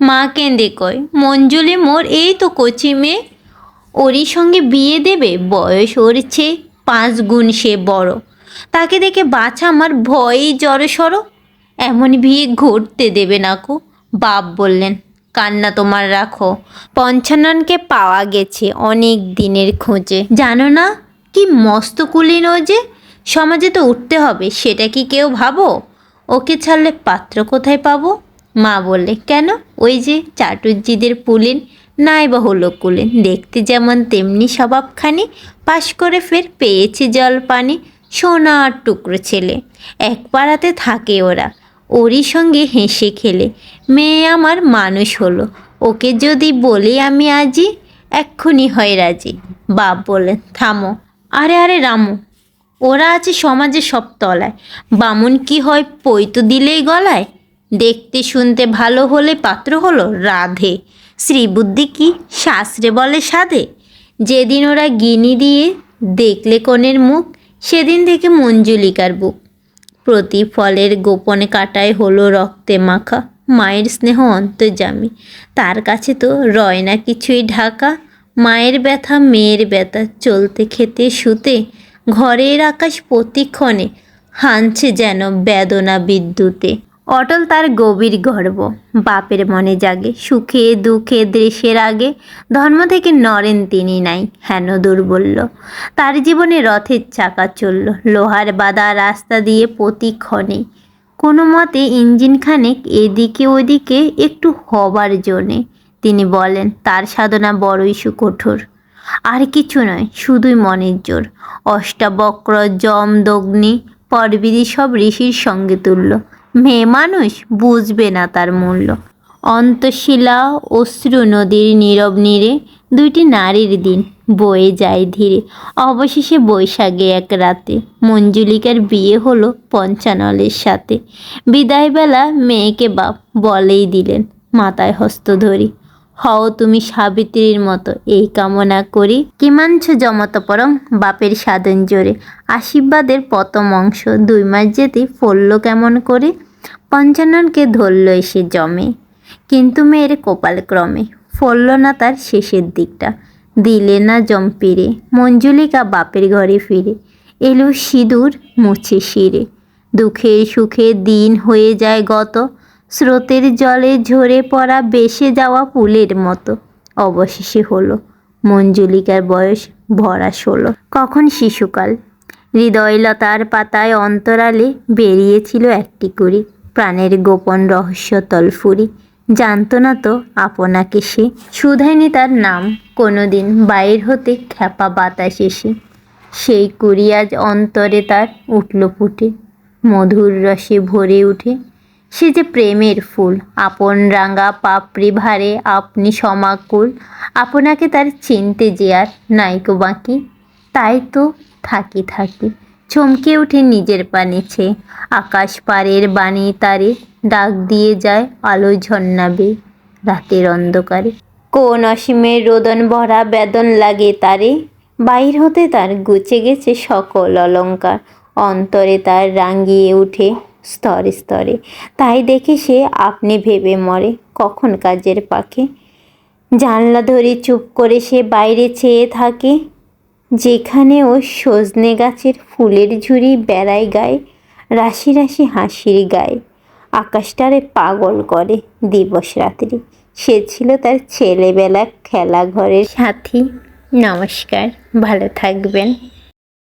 মা কেঁদে কয়, মঞ্জুলি মোর এই তো কচি মেয়ে। ওরই সঙ্গে বিয়ে দেবে, বয়স ওর চেয়ে পাঁচ গুণ সে বড়। তাকে দেখে বাছা আমার ভয়েই জড়সড় এমন বিয়ে ঘটতে দেবে না কো। বাপ বললেন, কান্না তোমার রাখো। পঞ্চাননকে পাওয়া গেছে অনেক দিনের খোঁজে। জানো না কি মস্ত কুলিন ও যে। সমাজে তো উঠতে হবে, সেটা কি কেউ ভাবো? ওকে ছাড়লে পাত্র কোথায় পাবো? মা বললে, কেন? ওই যে চাটুর্জিদের পুলিন নাই বা হলো কুলিন দেখতে যেমন তেমনি স্বভাবখানি। পাশ করে ফের পেয়েছে জল পানি সোনার টুকরো ছেলে। এক পাড়াতে থাকে ওরা। ওরই সঙ্গে হেসে খেলে। মেয়ে আমার মানুষ হলো। ওকে যদি বলি আমি আজই এক্ষুনি হয় রাজি। বাপ বলেন থামো। আরে আরে, রামু, ওরা আছে সমাজে সব তলায়। বামুন কি হয় পৈতো দিলেই গলায়? দেখতে শুনতে ভালো হলে পাত্র হলো রাধে। শ্রীবুদ্ধি কি শাস্ত্রে বলে সাধে? যেদিন ওরা গিনি দিয়ে দেখলে কনের মুখ, সেদিন থেকে মঞ্জুলিকার বুক। প্রতি ফলের গোপনে কাটায় হলো রক্তে মাখা মায়ের স্নেহ অন্তর্জামী তার কাছে তো রয় না কিছুই ঢাকা। মায়ের ব্যথা, মেয়ের ব্যথা, চলতে, খেতে, শুতে, ঘরের আকাশ প্রতিক্ষণে হানছে যেন বেদনা বিদ্যুতে। অটল তার গভীর গর্ব। বাপের মনে জাগে, সুখে, দুঃখে, দেশের আগে। ধর্ম থেকে নরেন তিনি নাই, হেন দুর্বল্য। তার জীবনে রথের চাকা চলল, লোহার বাঁধা রাস্তা দিয়ে প্রতিক্ষণে। কোনো মতে ইঞ্জিন খানেক এদিকে ওদিকে একটু হবার জন্যে তিনি বলেন, তার সাধনা বড়ই সুকঠোর। আর কিছু নয়, শুধুই মনের জোর। অষ্টাবক্র যম দগ্নি পরবিধি সব ঋষির সঙ্গে তুল্য। মেয়ে মানুষ বুঝবে না তার মূল্য। অন্তশিলা অশ্রু নদীর নীরব নীরে দুইটি নারীর দিন বয়ে যায় ধীরে। অবশেষে বৈশাখে এক রাতে মঞ্জুলিকার বিয়ে হলো পঞ্চানলের সাথে। বিদায়বেলা মেয়েকে বাপ বলেই দিলেন, মাথায় হস্ত ধরি। হও তুমি সাবিত্রীর মতো এই কামনা করি। কিমাঞ্ছ জমত পরম বাপের সাধন জোরে। আশীর্বাদের প্রথম অংশ দুই মাস যেতে ফলল কেমন করে? পঞ্চাননকে ধরল এসে জমে। কিন্তু মেয়ের কপাল ক্রমে ফলল না তার শেষের দিকটা। দিলে না জম্পিরে মঞ্জুলিকা বাপের ঘরে ফিরে। এলো সিঁদুর মুছে শিরে। দুঃখে সুখে দিন হয়ে যায় গত। স্রোতের জলে ঝরে পড়া বেসে যাওয়া ফুলের মতো। অবশেষে হলো মঞ্জুলিকার বয়স ভরা ষোলো। কখন শিশুকাল? হৃদয়লতার পাতায় অন্তরালে বেরিয়েছিল একটি কুড়ি। প্রাণের গোপন রহস্য তলফুরি। জানতো না তো আপনাকে সে। শুধায়নি তার নাম। কোনোদিন বাইর হতে খ্যাপা বাতাস এসে। সেই কুড়ি আজ অন্তরে তার উঠল ফুটে মধুর রসে ভরে উঠে। সে যে প্রেমের ফুল। আপন রাঙা পাপড়ি ভারে আপনি সমাকুল। আপনাকে তার চিনতে যে আর নাইকো বাঁকি। তাই তো থাকি থাকি। চমকে উঠে নিজের পানেছে আকাশ পারের বাণী তারে ডাক দিয়ে যায় আলো ঝন্নাবে রাতের অন্ধকারে। কোন অসীমের রোদন ভরা বেদন লাগে তারে? বাইর হতে তার গুছে গেছে সকল অলঙ্কার। অন্তরে তার রাঙ্গিয়ে উঠে স্তরে স্তরে। তাই দেখে সে আপনি ভেবে মরে কখন কাজের পাখে। জানলা ধরে চুপ করে সে বাইরে চেয়ে থাকে। যেখানে ও সজনে গাছের ফুলের ঝুড়ি বেড়ায় গায়, রাশি রাশি হাসির গায়ে। আকাশটারে পাগল করে দিবস রাত্রি। সে ছিল তার ছেলেবেলা খেলাঘরের সাথী। নমস্কার, ভালো থাকবেন।